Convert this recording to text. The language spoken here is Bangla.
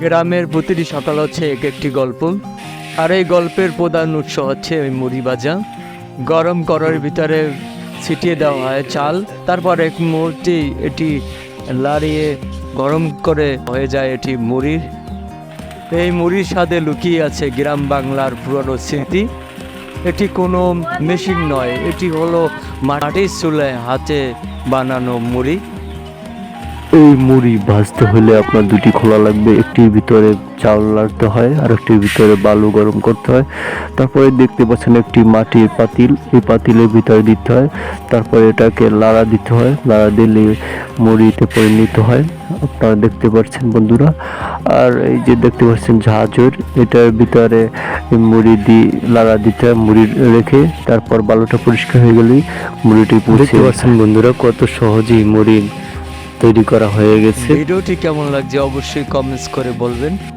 গ্রামের প্রতিটি সকাল হচ্ছে এক একটি গল্প। আর এই গল্পের প্রধান উৎস হচ্ছে ওই মুড়ি ভাজা। গরম করার ভিতরে ছিটিয়ে দেওয়া হয় চাল। তারপর এক মুহূর্তে এটি লাড়িয়ে গরম করে হয়ে যায় এটি মুড়ির। এই মুড়ির স্বাদে লুকিয়ে আছে গ্রাম বাংলার পুরনো স্মৃতি। এটি কোনো মেশিন নয়, এটি হলো মাটির চুলে হাতে বানানো মুড়ি। এই মুড়ি ভাজতে হলে আপনার দুটি খোলা লাগবে একটির ভিতরে চাউল নাড়তে হয় আর একটির ভিতরে বালু গরম করতে হয়। তারপরে দেখতে পাচ্ছেন একটি মাটির পাতিল, এই পাতিলের ভিতরে দিতে হয়। তারপরে এটাকে লাড়া দিতে হয়, লাড়া দিলে মুড়িতে পরিণত হয়। আপনারা দেখতে পাচ্ছেন বন্ধুরা, আর এই যে দেখতে পাচ্ছেন ঝাঁঝর, এটার ভিতরে মুড়ি দিয়ে লাড়া দিতে হয়, মুড়ি রেখে তারপর বালুটা পরিষ্কার হয়ে গেলেই মুড়িটি দেখতে পাচ্ছেন বন্ধুরা, কত সহজেই মুড়ি তৈরি করা হয়ে গেছে। ভিডিওটি কেমন লাগছে অবশ্যই কমেন্টস করে বলবেন।